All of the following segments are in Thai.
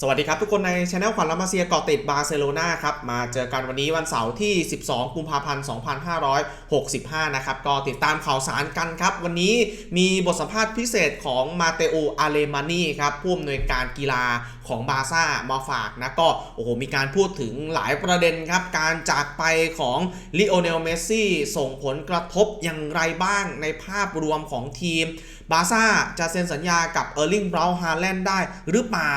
สวัสดีครับทุกคนในช anel ขวัญลามาเซียเกาะติดบาร์เซโลนาครับ มาเจอกันวันนี้วันเสาร์ที่ 12 กุมภาพันธ์ 2565 นะครับ ก็ติดตามข่าวสารกันครับ วันนี้มีบทสัมภาษณ์พิเศษของมาเตโอ อาเลมานีครับ ผู้อำนวยการกีฬาของบาซ่ามาฝากนะ ก็โอ้โหมีการพูดถึงหลายประเด็นครับ การจากไปของลิโอเนลเมสซี่ส่งผลกระทบอย่างไรบ้างในภาพรวมของทีม บาซ่าจะเซ็นสัญญากับเออร์ลิงบราวฮาแลนด์ได้หรือเปล่า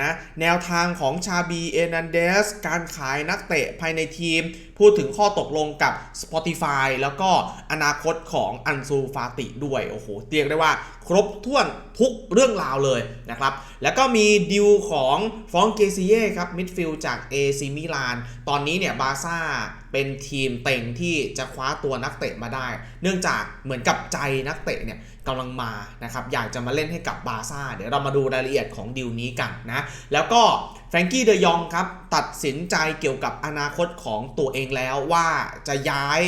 นะแนวทางของชาบีเอนันเดสการขายนักเตะภายในทีม พูดถึงข้อตกลงกับ Spotify แล้วก็อนาคตของอันซูฟาติด้วย โอ้โหเรียกได้ว่า ครบถ้วนทุกเรื่องราวเลยนะครับ แล้วก็มีดิวของฟองเกซิเย่ครับมิดฟิลด์จาก AC มิลาน ตอนนี้เนี่ยบาซ่าเป็นทีมเต็งที่จะคว้าตัวนักเตะมาได้ เนื่องจากเหมือนกับใจนักเตะเนี่ยกำลังมานะครับ อยากจะมาเล่นให้กับบาซ่า เดี๋ยวเรามาดูรายละเอียดของดิวนี้กันนะ แล้วก็แฟรงกี้เดยองครับ ตัดสินใจเกี่ยวกับอนาคตของตัวเองแล้วว่าจะย้าย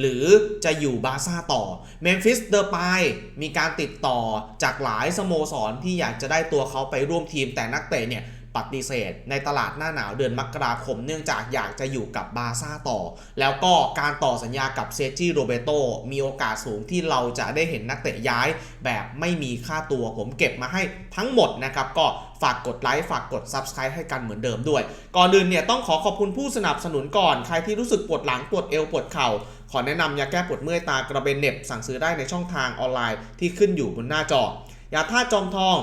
หรือจะอยู่บาซ่าต่อเมมฟิสเดอร์ปายมีการติดต่อจากหลายสโมสรที่อยากจะได้ตัวเขาไปร่วมทีมแต่นักเตะเนี่ยปฏิเสธ ในตลาดหน้าหนาวเดือนมกราคมเนื่องจากอยากจะอยู่กับบาซ่าต่อ แล้วก็การต่อสัญญากับเซจิโรเบโตมีโอกาสสูงที่เราจะได้เห็นนักเตะย้าย แบบไม่มีค่าตัวผมเก็บมาให้ทั้งหมดนะครับ ก็ฝากกดไลค์ฝากกด Subscribe ให้กันเหมือนเดิมด้วย ก่อนอื่นเนี่ยต้องขอขอบคุณผู้สนับสนุนก่อน ใครที่รู้สึกปวดหลังปวดเอวปวดเข่า ขอแนะนำยาแก้ปวดเมื่อยตากระเบนเน็บสั่งซื้อได้ในช่องทางออนไลน์ที่ขึ้นอยู่บนหน้าจอยาท่าตุจอมทอง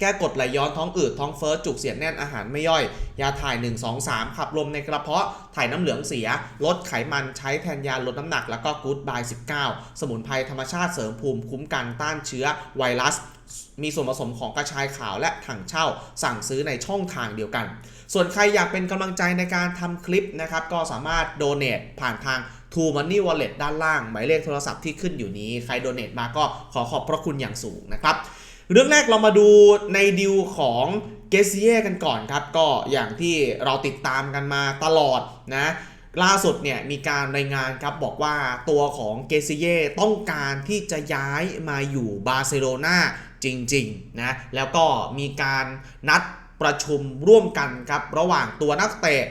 แก้กดไหลย้อนท้องอืดท้องเฟ้อจุกเสียดแน่นอาหารไม่ย่อย ยาถ่าย 1 2 3 ขับลมในกระเพาะ ถ่ายน้ำเหลืองเสีย ลดไขมันใช้แทนยาลดน้ำหนักแล้วก็กู๊ดบาย 19 สมุนไพรธรรมชาติเสริมภูมิคุ้มกันต้านเชื้อไวรัส มีส่วนผสมของกระชายขาวและถังเช่า สั่งซื้อในช่องทางเดียวกัน ส่วนใครอยากเป็นกำลังใจในการทำคลิปนะครับก็สามารถโดเน a t ผ่านทาง True Money Wallet ด้านล่าง หมายเลขโทรศัพท์ที่ขึ้นอยู่นี้ ใครโดเน a t มาก็ขอขอบพระคุณอย่างสูงนะครับ เรื่องแรกเรามาดูในดิวของเกซิเย่กันก่อนครับ ก็อย่างที่เราติดตามกันมาตลอดนะล่าสุดเนี่ยมีการรายงานครับบอกว่าตัวของเกซิเย่ต้องการที่จะย้ายมาอยู่บาร์เซโลนาจริงๆนะแล้วก็มีการนัดประชุมร่วมกันครับระหว่างตัวนักเตะ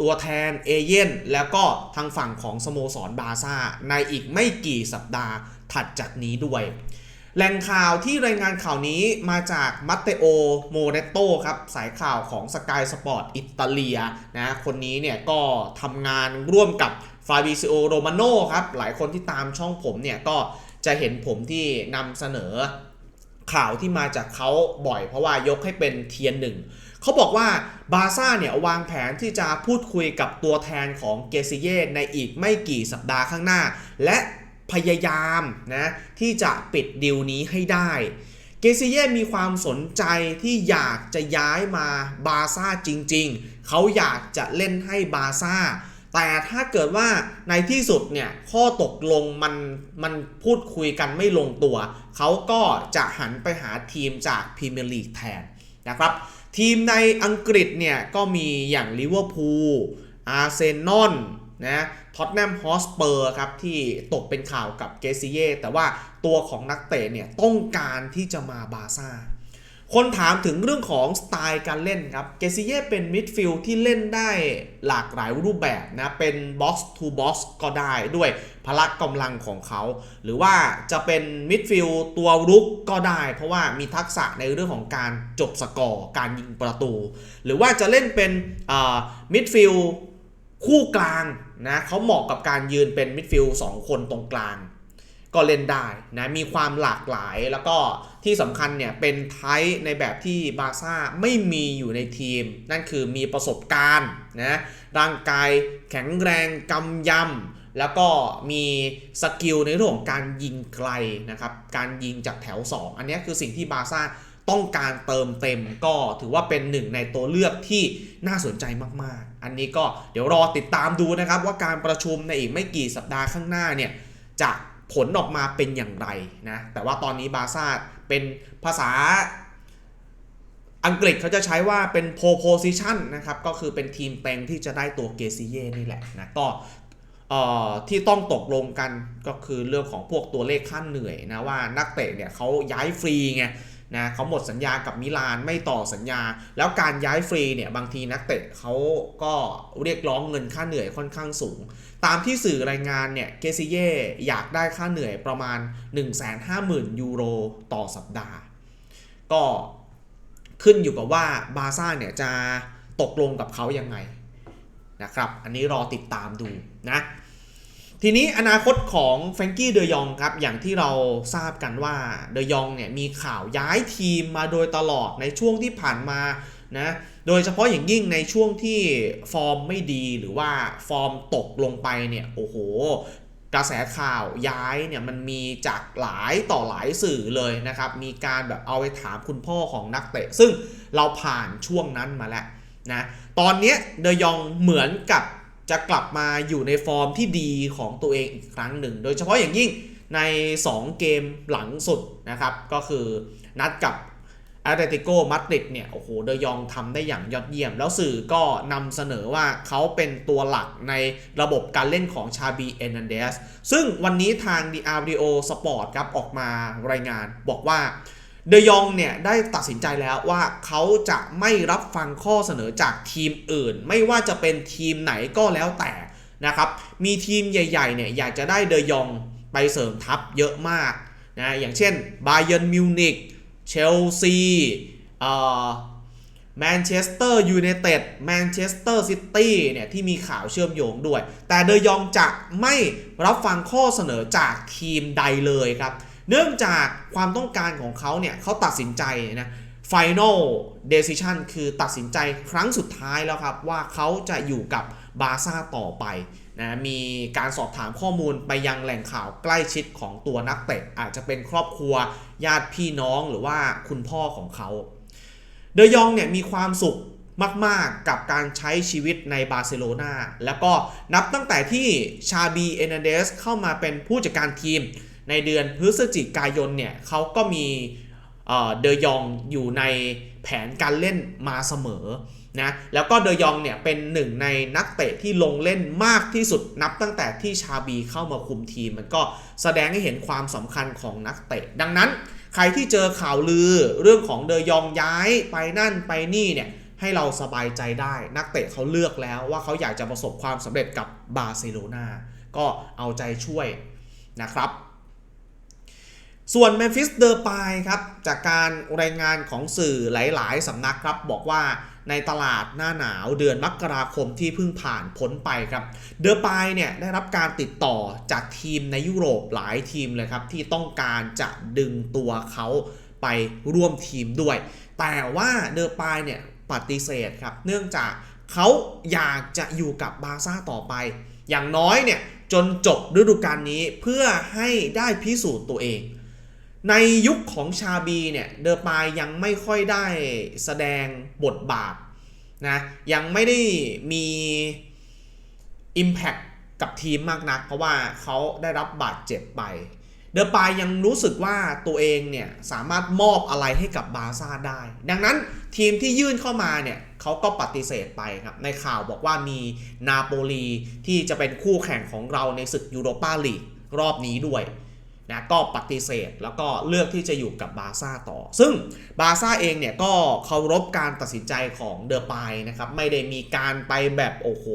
ตัวแทนเอเย่นแล้วก็ทางฝั่งของสโมสรบาซ่า ในอีกไม่กี่สัปดาห์ถัดจากนี้ด้วย แหล่งข่าวที่รายงานข่าวนี้มาจากมัตเตโอโมเรโตครับ สายข่าวของสกายสปอร์ตอิตาเลียนะคนนี้เนี่ยก็ทำงานร่วมกับฟาบิซิโอโรมาโนครับ หลายคนที่ตามช่องผมเนี่ยก็จะเห็นผมที่นำเสนอ ข่าวที่มาจากเขาบ่อย เพราะว่ายกให้เป็นเทียนหนึ่งเขาบอกว่าบาซ่าเนี่ยวางแผนที่จะพูดคุยกับตัวแทนของเกซิเย่ในอีกไม่กี่สัปดาห์ข้างหน้า และพยายามนะที่จะปิดดิวนี้ให้ได้เกซิเย่มีความสนใจที่อยากจะย้ายมาบาซ่าจริง ๆ เขาอยากจะเล่นให้บาซ่า แต่ถ้าเกิดว่าในที่สุดเนี่ยข้อตกลงมันมันพูดคุยกันไม่ลงตัว เขาก็จะหันไปหาทีมจากพรีเมียร์ลีกแทนนะครับ ทีมในอังกฤษเนี่ยก็มีอย่างลิเวอร์พูลอาร์เซนอลนะท็อตแนมฮอสเปอร์ครับที่ตกเป็นข่าวกับเกซิเย่แต่ว่าตัวของนักเตะเนี่ยต้องการที่จะมาบาซ่า คนถามถึงเรื่องของสไตล์การเล่นครับ เกซิเย่เป็นมิดฟิลด์ที่เล่นได้หลากหลายรูปแบบนะ เป็นบ็อกซ์ทูบ็อกซ์ก็ได้ด้วยพละกำลังของเขา หรือว่าจะเป็นมิดฟิลด์ตัวรุกก็ได้ เพราะว่ามีทักษะในเรื่องของการจบสกอร์ การยิงประตู หรือว่าจะเล่นเป็นมิดฟิลด์คู่กลางนะเขาเหมาะกับการยืนเป็นมิดฟิลด์สองคนตรงกลาง ก็เล่นได้นะมีความหลากหลายแล้วก็ที่สำคัญเนี่ยเป็นไทป์ในแบบที่บาซ่าไม่มีอยู่ในทีม นั่นคือมีประสบการณ์นะร่างกายแข็งแรงกำยำแล้วก็มีสกิลในเรื่องของการยิงไกลนะครับการยิงจากแถว 2 อันนี้คือสิ่งที่บาซ่าต้องการเติมเต็มก็ถือว่าเป็นหนึ่งในตัวเลือกที่น่าสนใจมากๆ อันนี้ก็เดี๋ยวรอติดตามดูนะครับว่าการประชุมในอีกไม่กี่สัปดาห์ข้างหน้าเนี่ยจะ ผลออกมาเป็นอย่างไรนะแต่ว่าตอนนี้บาซ่าเป็นภาษาอังกฤษเขาจะใช้ว่าเป็น pole position นะครับ ก็คือเป็นทีมแปลงที่จะได้ตัวเกซิเย่นี่แหละนะก็ที่ต้องตกลงกันก็คือเรื่องของพวกตัวเลขขั้นเหนื่อยนะว่านักเตะเนี่ยเขาย้ายฟรีไง นะเขาหมดสัญญากับมิลานไม่ต่อสัญญา แล้วการย้ายฟรีเนี่ยบางทีนักเตะเขาก็เรียกร้องเงินค่าเหนื่อยค่อนข้างสูง ตามที่สื่อรายงานเนี่ยเกซิเย่อยากได้ค่าเหนื่อยประมาณ 150,000 ยูโรต่อสัปดาห์ ก็ขึ้นอยู่กับว่าบาซ่าเนี่ยจะตกลงกับเขายังไงนะครับ อันนี้รอติดตามดูนะ ทีนี้อนาคตของแฟรงกี้เดยองครับ อย่างที่เราทราบกันว่าเดยองเนี่ยมีข่าวย้ายทีมมาโดยตลอดในช่วงที่ผ่านมานะโดยเฉพาะอย่างยิ่งในช่วงที่ฟอร์มไม่ดีหรือว่าฟอร์มตกลงไปเนี่ยโอ้โห กระแสข่าวย้ายเนี่ยมันมีจากหลายต่อหลายสื่อเลยนะครับ มีการแบบเอาไปถามคุณพ่อของนักเตะ ซึ่งเราผ่านช่วงนั้นมาแล้วนะตอนนี้เดยองเหมือนกับ จะกลับมาอยู่ในฟอร์มที่ดีของตัวเองอีกครั้งหนึ่ง โดยเฉพาะอย่างยิ่งใน 2 เกมหลังสุดนะครับ ก็คือนัดกับอาร์เตติโกมาดริดเนี่ย โอ้โห เดยองทำได้อย่างยอดเยี่ยม แล้วสื่อก็นำเสนอว่าเขาเป็นตัวหลักในระบบการเล่นของชาบีเอนันเดสซึ่งวันนี้ทาง d r d o Sport ครับออกมารายงานบอกว่า เดยองเนี่ยได้ตัดสินใจแล้วว่าเขาจะไม่รับฟังข้อเสนอจากทีมอื่น ไม่ว่าจะเป็นทีมไหนก็แล้วแต่นะครับ มีทีมใหญ่ๆเนี่ยอยากจะได้เดยองไปเสริมทัพเยอะมากนะอย่างเช่นบาเยนมิวนิกเชลซีแมนเชสเตอร์ยูไนเต็ดแมนเชสเตอร์ซิตี้เนี่ยที่มีข่าวเชื่อมโยงด้วย แต่เดยองจะไม่รับฟังข้อเสนอจากทีมใดเลยครับ เนื่องจากความต้องการของเขาเนี่ยเขาตัดสินใจนะ Final Decision คือตัดสินใจครั้งสุดท้ายแล้วครับว่าเขาจะอยู่กับบาซ่าต่อไปนะมีการสอบถามข้อมูลไปยังแหล่งข่าวใกล้ชิดของตัวนักเตะอาจจะเป็นครอบครัวญาติพี่น้องหรือว่าคุณพ่อของเขา เดยองเนี่ยมีความสุขมาก ๆ กับการใช้ชีวิตในบาร์เซโลนาแล้วก็นับตั้งแต่ที่ชาบีเอเนเดสเข้ามาเป็นผู้จัดการทีม ในเดือนพฤศจิกายนเนี่ยเขาก็มีเดยองอยู่ในแผนการเล่นมาเสมอนะแล้วก็เดยองเนี่ยเป็นหนึ่งในนักเตะที่ลงเล่นมากที่สุดนับตั้งแต่ที่ชาบีเข้ามาคุมทีม มันก็แสดงให้เห็นความสำคัญของนักเตะ ดังนั้น ใครที่เจอข่าวลือเรื่องของเดยองย้ายไปนั่นไปนี่เนี่ยให้เราสบายใจได้นักเตะเขาเลือกแล้วว่าเขาอยากจะประสบความสำเร็จกับบาร์เซโลนาก็เอาใจช่วยนะครับ ส่วนเมมฟิสเดอร์ปายครับจากการรายงานของสื่อหลาย ๆ สำนักครับบอกว่าในตลาดหน้าหนาวเดือนมกราคมที่เพิ่งผ่านพ้นไปครับเดอร์ปายเนี่ยได้รับการติดต่อจากทีมในยุโรปหลายทีมเลยครับ ที่ต้องการจะดึงตัวเขาไปร่วมทีมด้วย แต่ว่าเดอร์ปายเนี่ยปฏิเสธครับ เนื่องจากเขาอยากจะอยู่กับบาซ่าต่อไป อย่างน้อยเนี่ยจนจบฤดูกาลนี้เพื่อให้ได้พิสูจน์ตัวเอง ในยุคของชาบีเนี่ยเดอปายยังไม่ค่อยได้แสดงบทบาทนะยังไม่ได้มี Impact กับทีมมากนัก เพราะว่าเขาได้รับบาดเจ็บไป เดอปายยังรู้สึกว่าตัวเองเนี่ยสามารถมอบอะไรให้กับบาซ่าได้ ดังนั้นทีมที่ยื่นเข้ามาเนี่ยเขาก็ปฏิเสธไปครับในข่าวบอกว่ามีนาโปลีที่จะเป็นคู่แข่งของเราในศึกยูโรปาลีกรอบนี้ด้วย นะก็ปฏิเสธแล้วก็เลือกที่จะอยู่กับบาซ่าต่อ ซึ่งบาซ่าเองเนี่ยก็เคารพการตัดสินใจของเดอปายนะครับไม่ได้มีการไปแบบโอ้โห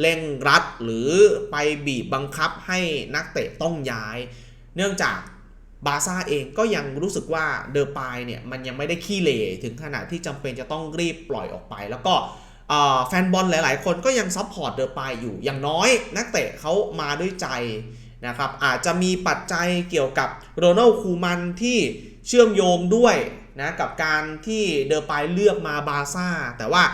เร่งรัดหรือไปบีบบังคับให้นักเตะต้องย้าย เนื่องจากบาซ่าเองก็ยังรู้สึกว่าเดอปายเนี่ยมันยังไม่ได้ขี้เหร่ถึงขนาดที่จำเป็นจะต้องรีบปล่อยออกไป แล้วก็แฟนบอลหลาย ๆ คนก็ยังซัพพอร์ตเดอปายอยู่อย่างน้อย นักเตะเขามาด้วยใจ นะครับอาจจะมีปัจจัยเกี่ยวกับโรนัลคูมันที่เชื่อมโยงด้วยนะกับการที่เดอปายเลือกมาบาซ่า แต่ว่า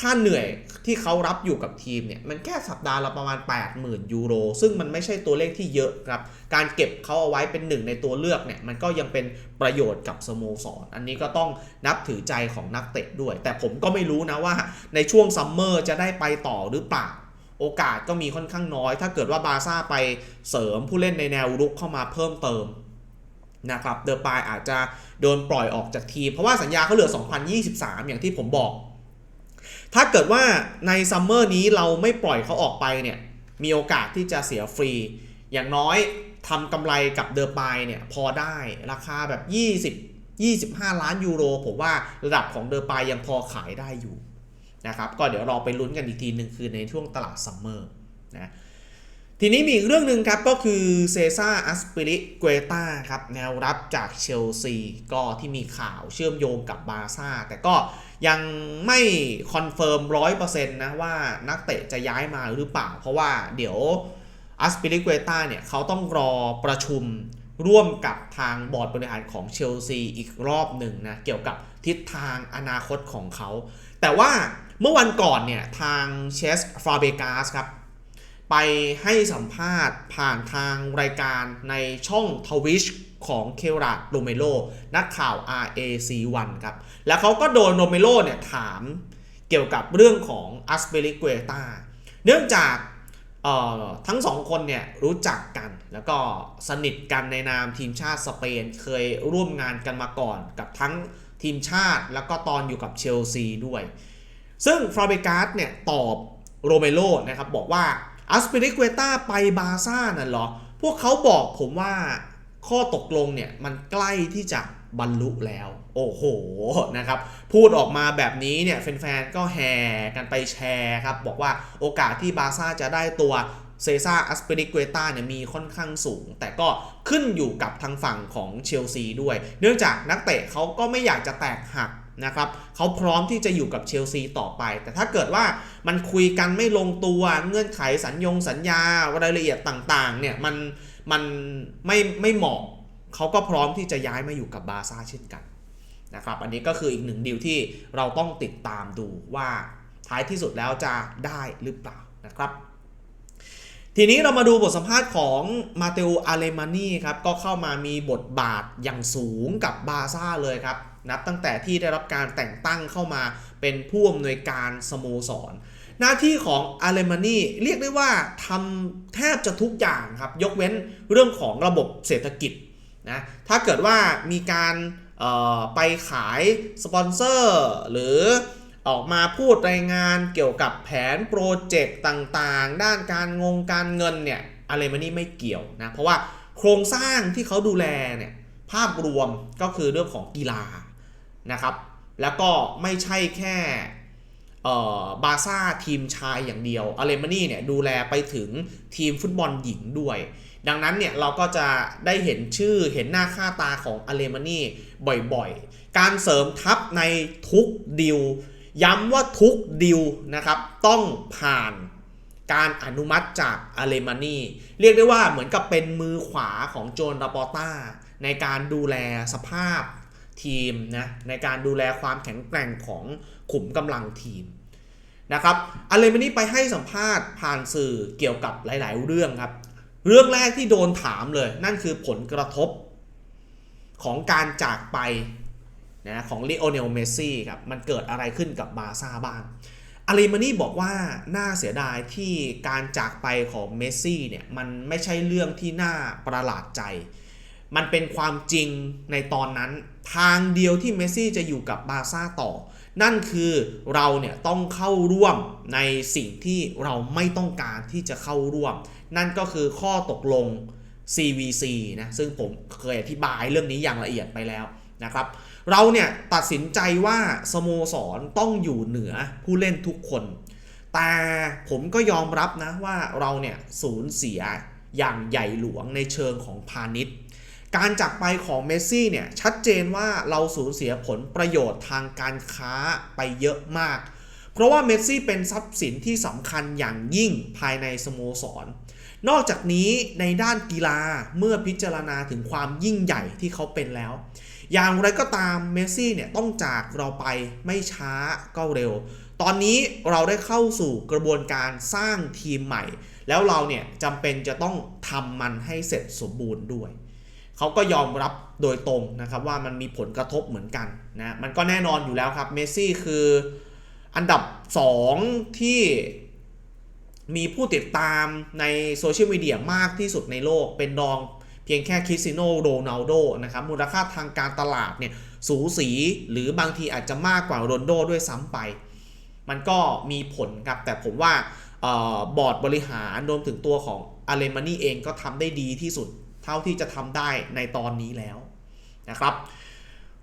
ค่าเหนื่อยที่เขารับอยู่กับทีมเนี่ย มันแค่สัปดาห์ละประมาณ 80,000 ยูโร ซึ่งมันไม่ใช่ตัวเลขที่เยอะครับ การเก็บเขาเอาไว้เป็นหนึ่งในตัวเลือกเนี่ย มันก็ยังเป็นประโยชน์กับสโมสรอันนี้ก็ต้องนับถือใจของนักเตะด้วย แต่ผมก็ไม่รู้นะว่าในช่วงซัมเมอร์จะได้ไปต่อหรือเปล่า โอกาสก็มีค่อนข้างน้อย ถ้าเกิดว่าบาร์ซ่าไปเสริมผู้เล่นในแนวรุกเข้ามาเพิ่มเติมนะครับเดอปายอาจจะโดนปล่อยออกจากทีม เพราะว่าสัญญาเขาเหลือ 2023 อย่างที่ผมบอก ถ้าเกิดว่าในซัมเมอร์นี้เราไม่ปล่อยเขาออกไปเนี่ยมีโอกาสที่จะเสียฟรี อย่างน้อยทำกำไรกับเดอปายเนี่ยพอได้ราคาแบบ 20 25 ล้านยูโรผมว่าระดับของเดอปายยังพอขายได้อยู่ นะครับก็เดี๋ยวรอไปลุ้นกันอีกทีหนึ่งคือในช่วงตลาดซัมเมอร์นะทีนี้มีอีกเรื่องหนึ่งครับก็คือเซซ่าอัสปิริเกเตาครับแนวรับจากเชลซีก็ที่มีข่าวเชื่อมโยงกับบาซ่า แต่ก็ยังไม่คอนเฟิร์มร้อยเปอร์เซ็นต์นะว่านักเตะจะย้ายมาหรือเปล่า เพราะว่าเดี๋ยวอัสปิริเกเตาเนี่ยเขาต้องรอประชุมร่วมกับทางบอร์ดบริหารของเชลซีอีกรอบหนึ่งนะเกี่ยวกับทิศทางอนาคตของเขา แต่ว่า เมื่อวันก่อนเนี่ยทางเชสฟาเบกาสครับไปให้สัมภาษณ์ผ่านทางรายการในช่องทวิชของเคราดโรเมโลนักข่าว RAC1 ครับ แล้วเขาก็โดนโรเมโลเนี่ยถามเกี่ยวกับเรื่องของอัสเปริเกตาเนื่องจากทั้งสองคนเนี่ยรู้จักกัน แล้วก็สนิทกันในนามทีมชาติสเปนเคยร่วมงานกันมาก่อนกับทั้งทีมชาติแล้วก็ตอนอยู่กับเชลซีด้วย ซึ่งฟราเบกาสเนี่ยตอบโรเมโลนะครับบอกว่าอัสเปริเกตาไปบาซ่านั่นเหรอ พวกเขาบอกผมว่าข้อตกลงเนี่ยมันใกล้ที่จะบรรลุแล้ว โอ้โหนะครับ พูดออกมาแบบนี้เนี่ยแฟนๆก็แห่กันไปแชร์ครับ บอกว่าโอกาสที่บาซ่าจะได้ตัวเซซ่าอัสเปริเกตาเนี่ยมีค่อนข้างสูง แต่ก็ขึ้นอยู่กับทางฝั่งของเชลซีด้วย เนื่องจากนักเตะเขาก็ไม่อยากจะแตกหัก นะครับเขาพร้อมที่จะอยู่กับเชลซีต่อไป แต่ถ้าเกิดว่ามันคุยกันไม่ลงตัวเงื่อนไขสัญญงสัญญารายละเอียดต่างๆเนี่ยมันมันไม่ไม่เหมาะเขาก็พร้อมที่จะย้ายมาอยู่กับบาซ่าเช่นกันนะครับอันนี้ก็คืออีกหนึ่งดีลที่เราต้องติดตามดูว่าท้ายที่สุดแล้วจะได้หรือเปล่านะครับทีนี้เรามาดูบทสัมภาษณ์ของมาเตโออาเลมานีครับก็เข้ามามีบทบาทอย่างสูงกับบาซ่าเลยครับ นับตั้งแต่ที่ได้รับการแต่งตั้งเข้ามาเป็นผู้อำนวยการสโมสร หน้าที่ของอาเลมานีเรียกได้ว่าทำแทบจะทุกอย่างครับ ยกเว้นเรื่องของระบบเศรษฐกิจนะถ้าเกิดว่ามีการไปขายสปอนเซอร์หรือออกมาพูดรายงานเกี่ยวกับแผนโปรเจกต์ต่างๆ ด้านการงงการเงินเนี่ยอาเลมานีไม่เกี่ยวนะ เพราะว่าโครงสร้างที่เขาดูแลเนี่ยภาพรวมก็คือเรื่องของกีฬา นะครับ แล้วก็ไม่ใช่แค่บาซ่าทีมชายอย่างเดียวอาเลมานีเนี่ยดูแลไปถึงทีมฟุตบอลหญิงด้วย ดังนั้นเนี่ยเราก็จะได้เห็นชื่อเห็นหน้าค่าตาของอาเลมานีบ่อยๆ การเสริมทัพในทุกดิว ย้ำว่าทุกดิวนะครับ ต้องผ่านการอนุมัติจากอาเลมานีเรียกได้ว่าเหมือนกับเป็นมือขวาของโจนราปอต้าในการดูแลสภาพ ทีมนะในการดูแลความแข็งแกร่งของขุมกำลังทีมนะครับอาเลมานี่ไปให้สัมภาษณ์ผ่านสื่อเกี่ยวกับหลาย ๆ เรื่องครับ เรื่องแรกที่โดนถามเลย นั่นคือผลกระทบของการจากไปนะของลิโอเนลเมสซี่ครับมันเกิดอะไรขึ้นกับบาซ่าบ้างอาเลมานี่บอกว่าน่าเสียดายที่การจากไปของเมสซี่เนี่ยมันไม่ใช่เรื่องที่น่าประหลาดใจ มันเป็นความจริงในตอนนั้น ทางเดียวที่เมสซี่จะอยู่กับบาซ่าต่อ นั่นคือเราเนี่ยต้องเข้าร่วมในสิ่งที่เราไม่ต้องการที่จะเข้าร่วม นั่นก็คือข้อตกลง CVC นะซึ่งผมเคยอธิบายเรื่องนี้อย่างละเอียดไปแล้วนะครับ เราเนี่ยตัดสินใจว่าสโมสรต้องอยู่เหนือผู้เล่นทุกคน แต่ผมก็ยอมรับนะว่าเราเนี่ยสูญเสียอย่างใหญ่หลวงในเชิงของพาณิชย์ การจากไปของเมสซี่เนี่ยชัดเจนว่าเราสูญเสียผลประโยชน์ทางการค้าไปเยอะมาก เพราะว่าเมสซี่เป็นทรัพย์สินที่สำคัญอย่างยิ่งภายในสโมสร นอกจากนี้ในด้านกีฬาเมื่อพิจารณาถึงความยิ่งใหญ่ที่เขาเป็นแล้ว อย่างไรก็ตามเมสซี่เนี่ยต้องจากเราไปไม่ช้าก็เร็ว ตอนนี้เราได้เข้าสู่กระบวนการสร้างทีมใหม่ แล้วเราเนี่ยจำเป็นจะต้องทำมันให้เสร็จสมบูรณ์ด้วย เขาก็ยอมรับโดยตรงนะครับว่ามันมีผลกระทบเหมือนกันนะมันก็แน่นอนอยู่แล้วครับเมสซี่คืออันดับ 2 ที่มีผู้ติดตามในโซเชียลมีเดียมากที่สุดในโลกเป็นรองเพียงแค่คริสติโนโรนัลโดนะครับมูลค่าทางการตลาดเนี่ยสูสีหรือบางทีอาจจะมากกว่าโรนลโดด้วยซ้ำไป มันก็มีผลครับ แต่ผมว่าออบอร์ดบริหารรวมถึงตัวของอาเลมานี่เองก็ทำได้ดีที่สุด เท่าที่จะทำได้ในตอนนี้แล้วนะครับ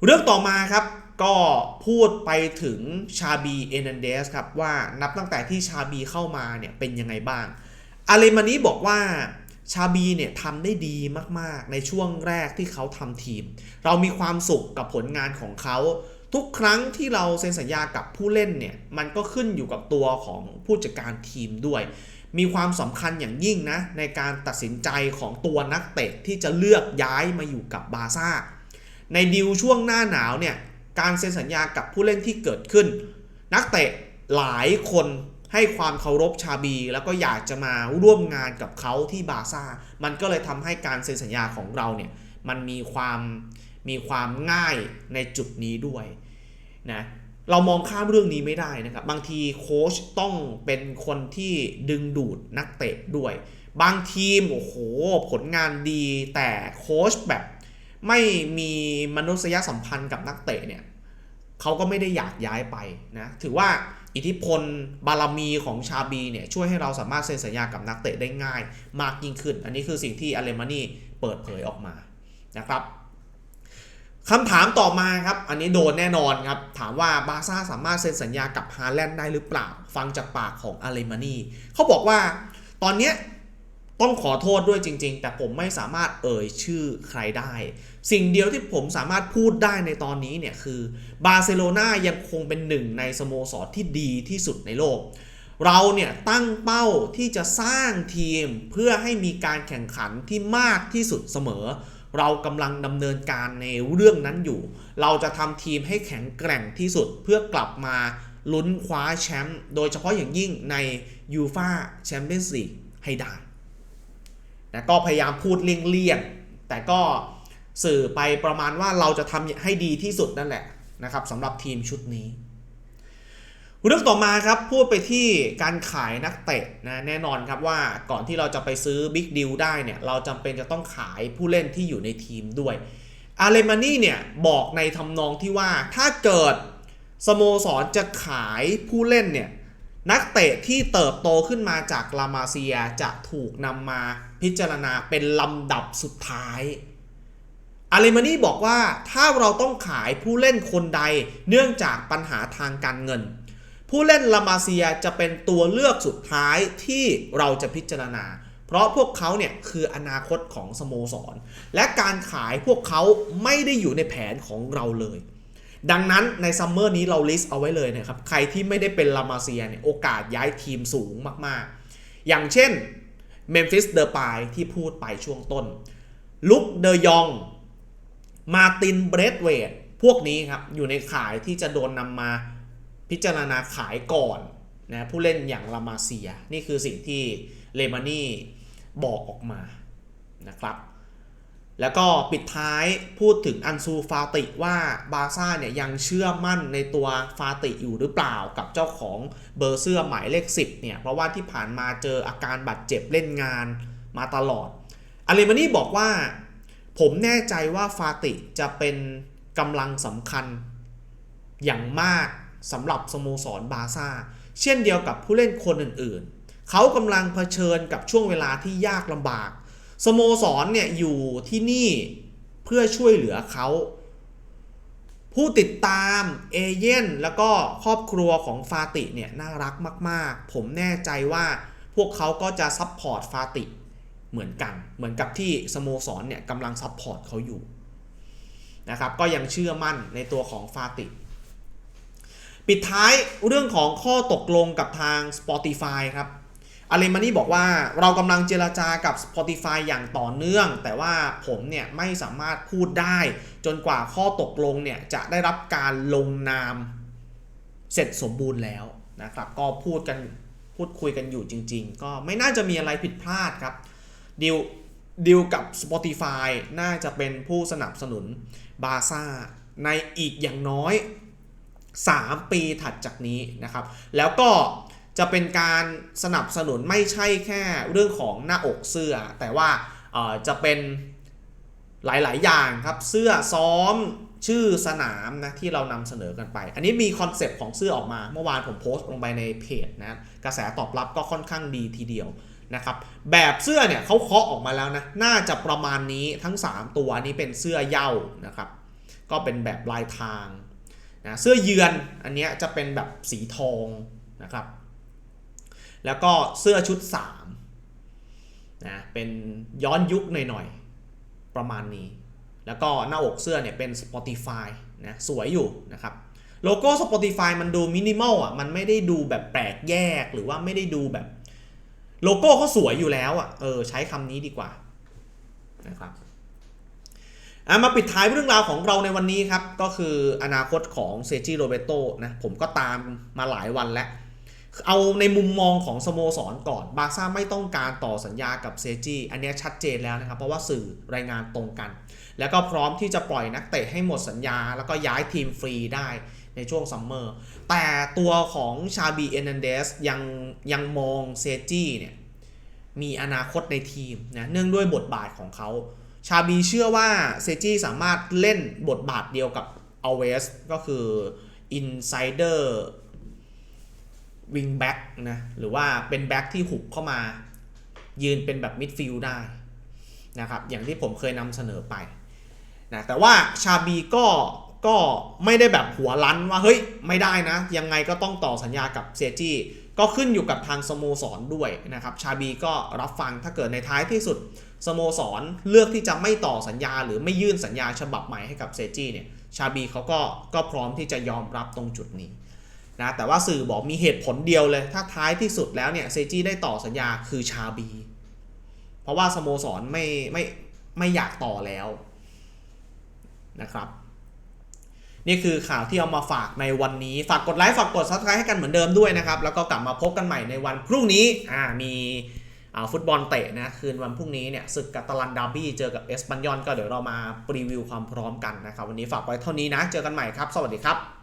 เรื่องต่อมาครับก็พูดไปถึงชาบีเอเนนเดสครับว่านับตั้งแต่ที่ชาบีเข้ามาเนี่ยเป็นยังไงบ้างอาเลมานีบอกว่าชาบีเนี่ยทำได้ดีมากๆ ในช่วงแรกที่เขาทำทีม เรามีความสุขกับผลงานของเขา ทุกครั้งที่เราเซ็นสัญญากับผู้เล่นเนี่ยมันก็ขึ้นอยู่กับตัวของผู้จัดการทีมด้วย มีความสำคัญอย่างยิ่งนะในการตัดสินใจของตัวนักเตะที่จะเลือกย้ายมาอยู่กับบาซ่า ในดิวช่วงหน้าหนาวเนี่ยการเซ็นสัญญากับผู้เล่นที่เกิดขึ้น นักเตะหลายคนให้ความเคารพชาบี แล้วก็อยากจะมาร่วมงานกับเขาที่บาซ่า มันก็เลยทำให้การเซ็นสัญญาของเราเนี่ยมันมีความมีความง่ายในจุดนี้ด้วยนะ เรามองข้ามเรื่องนี้ไม่ได้นะครับ บางทีโค้ชต้องเป็นคนที่ดึงดูดนักเตะด้วย บางทีมโอ้โหผลงานดีแต่โค้ชแบบไม่มีมนุษยสัมพันธ์กับนักเตะเนี่ยเขาก็ไม่ได้อยากย้ายไปนะถือว่าอิทธิพลบารมีของชาบีเนี่ยช่วยให้เราสามารถเซ็นสัญญากับนักเตะได้ง่าย มากยิ่งขึ้น อันนี้คือสิ่งที่อาเลมานีเปิดเผยออกมานะครับ คำถามต่อมาครับ อันนี้โดนแน่นอนครับ ถามว่าบาซ่าสามารถเซ็นสัญญากับฮาแลนด์ได้หรือเปล่า ฟังจากปากของอาเลมานีเขาบอกว่าตอนเนี้ยต้องขอโทษด้วยจริง ๆ แต่ผมไม่สามารถเอ่ยชื่อใครได้ สิ่งเดียวที่ผมสามารถพูดได้ในตอนนี้เนี่ยคือบาร์เซโลนายังคงเป็นหนึ่งในสโมสรที่ดีที่สุดในโลก เราเนี่ยตั้งเป้าที่จะสร้างทีมเพื่อให้มีการแข่งขันที่มากที่สุดเสมอ เรากำลังดำเนินการในเรื่องนั้นอยู่ เราจะทำทีมให้แข็งแกร่งที่สุดเพื่อกลับมาลุ้นคว้าแชมป์โดยเฉพาะอย่างยิ่งในยูฟาแชมเปี้ยนส์ลีกให้ได้นะก็พยายามพูดเลี่ยงๆแต่ก็สื่อไปประมาณว่าเราจะทำให้ดีที่สุดนั่นแหละนะครับสำหรับทีมชุดนี้ เรื่องต่อมาครับพูดไปที่การขายนักเตะนะแน่นอนครับว่าก่อนที่เราจะไปซื้อบิ๊กดิวได้เนี่ยเราจำเป็นจะต้องขายผู้เล่นที่อยู่ในทีมด้วยอาเลมานี่เนี่ยบอกในทำนองที่ว่าถ้าเกิดสโมสรจะขายผู้เล่นเนี่ยนักเตะที่เติบโตขึ้นมาจากลามาเซียจะถูกนำมาพิจารณาเป็นลำดับสุดท้ายอาเลมานี่บอกว่าถ้าเราต้องขายผู้เล่นคนใดเนื่องจากปัญหาทางการเงิน ผู้เล่นลามาเซียจะเป็นตัวเลือกสุดท้ายที่เราจะพิจารณา เพราะพวกเขาเนี่ยคืออนาคตของสโมสร และการขายพวกเขาไม่ได้อยู่ในแผนของเราเลย ดังนั้นในซัมเมอร์นี้เราลิสต์เอาไว้เลยนะครับ ใครที่ไม่ได้เป็นลามาเซียเนี่ยโอกาสย้ายทีมสูงมากๆ อย่างเช่นเมมฟิสเดอร์ปายที่พูดไปช่วงต้น ลุกเดยอง มาตินเบรดเวดพวกนี้ครับอยู่ในขายที่จะโดนนำมา พิจารณาขายก่อนนะผู้เล่นอย่างลามาเซีย นี่คือสิ่งที่เลมานี่บอกออกมานะครับแล้วก็ปิดท้ายพูดถึงอันซูฟาติว่าบาซ่าเนี่ยยังเชื่อมั่นในตัวฟาติอยู่หรือเปล่ากับเจ้าของเบอร์เสื้อหมายเลข 10เนี่ยเพราะว่าที่ผ่านมาเจออาการบาดเจ็บเล่นงานมาตลอดอาเลมานี่บอกว่า ผมแน่ใจว่าฟาติจะเป็นกำลังสำคัญอย่างมาก สำหรับสโมสรบาซ่า เช่นเดียวกับผู้เล่นคนอื่นๆ เขากำลังเผชิญกับช่วงเวลาที่ยากลำบาก สโมสรเนี่ยอยู่ที่นี่เพื่อช่วยเหลือเขา ผู้ติดตามเอเย่นแล้วก็ครอบครัวของฟาติเนี่ยน่ารักมากๆ ผมแน่ใจว่าพวกเขาก็จะซัพพอร์ตฟาติเหมือนกัน เหมือนกับที่สโมสรเนี่ยกำลังซัพพอร์ตเขาอยู่นะครับ ก็ยังเชื่อมั่นในตัวของฟาติ ปิดท้ายเรื่องของข้อตกลงกับทาง Spotify ครับอาเลมานี่บอกว่าเรากำลังเจราจากับ Spotify อย่างต่อเนื่อง แต่ว่าผมเนี่ยไม่สามารถพูดได้ จนกว่าข้อตกลงเนี่ยจะได้รับการลงนามเสร็จสมบูรณ์แล้วนะครับก็พูดกันพูดคุยกันอยู่จริง ๆ ก็ไม่น่าจะมีอะไรผิดพลาดครับดิวดิวกับ Spotify น่าจะเป็นผู้สนับสนุนบาซ่าในอีกอย่างน้อย 3 ปีถัดจากนี้นะครับ แล้วก็จะเป็นการสนับสนุนไม่ใช่แค่เรื่องของหน้าอกเสื้อ แต่ว่าจะเป็นหลาย ๆ อย่างครับ เสื้อซ้อมชื่อสนามนะที่เรานำเสนอกันไป อันนี้มีคอนเซปต์ของเสื้อออกมา เมื่อวานผมโพสต์ลงไปในเพจนะกระแสตอบรับก็ค่อนข้างดีทีเดียวนะครับแบบเสื้อเนี่ยเขาเคาะออกมาแล้วนะน่าจะประมาณนี้ทั้ง 3 ตัวนี้เป็นเสื้อเย้านะครับก็เป็นแบบลายทาง นะเสื้อเยือนอันนี้จะเป็นแบบสีทองนะครับ แล้วก็เสื้อชุด3นะเป็นย้อนยุคหน่อยๆ ประมาณนี้ แล้วก็หน้าอกเสื้อเนี่ยเป็น Spotify นะสวยอยู่นะครับโลโก้ Spotify มันดูมินิมอลอะมันไม่ได้ดูแบบแปลกแยกหรือว่าไม่ได้ดูแบบ โลโก้เขาสวยอยู่แล้วอะเออใช้คำนี้ดีกว่านะครับ อะมาปิดท้ายเรื่องราวของเราในวันนี้ครับ ก็คืออนาคตของเซจิโรเบโตนะผมก็ตามมาหลายวันแล้ว เอาในมุมมองของสโมสรก่อน บาซ่าไม่ต้องการต่อสัญญากับเซจิอันนี้ชัดเจนแล้วนะครับ เพราะว่าสื่อรายงานตรงกัน แล้วก็พร้อมที่จะปล่อยนักเตะให้หมดสัญญา แล้วก็ย้ายทีมฟรีได้ในช่วงซัมเมอร์ แต่ตัวของชาบีเอนันเดสยังยังมองเซจิเนี่ยมีอนาคตในทีมนะเนื่องด้วยบทบาทของเขา ชาบีเชื่อว่าเซจิสามารถเล่นบทบาทเดียวกับอเวสก็คืออินไซเดอร์วิงแบ็กนะหรือว่าเป็นแบ็กที่หุบเข้ามา ยืนเป็นแบบมิดฟิลด์ได้นะครับอย่างที่ผมเคยนำเสนอไปนะแต่ว่าชาบีก็ก็ไม่ได้แบบหัวลั้นว่าเฮ้ยไม่ได้นะ ยังไงก็ต้องต่อสัญญากับเซจิ ก็ขึ้นอยู่กับทางสโมสรด้วยนะครับ ชาบีก็รับฟังถ้าเกิดในท้ายที่สุดสโมสรเลือกที่จะไม่ต่อสัญญา หรือไม่ยื่นสัญญาฉบับใหม่ให้กับเซจิเนี่ยชาบีเขาก็ก็พร้อมที่จะยอมรับตรงจุดนี้นะแต่ว่าสื่อบอกมีเหตุผลเดียวเลย ถ้าท้ายที่สุดแล้วเนี่ยเซจิได้ต่อสัญญาคือชาบี เพราะว่าสโมสรไม่ไม่ไม่อยากต่อแล้วนะครับ นี่คือข่าวที่เอามาฝากในวันนี้ ฝากกดไลค์ ฝากกดซับสไครต์ให้กันเหมือนเดิมด้วยนะครับ แล้วก็กลับมาพบกันใหม่ในวันพรุ่งนี้อ่ามีฟุตบอลเตะนะคืนวันพรุ่งนี้เนี่ยศึกกาตาลันดาร์บี้เจอกับเอสปันยอนก็เดี๋ยวเรามารีวิวความพร้อมกันนะครับ วันนี้ฝากไว้เท่านี้นะ เจอกันใหม่ครับ สวัสดีครับ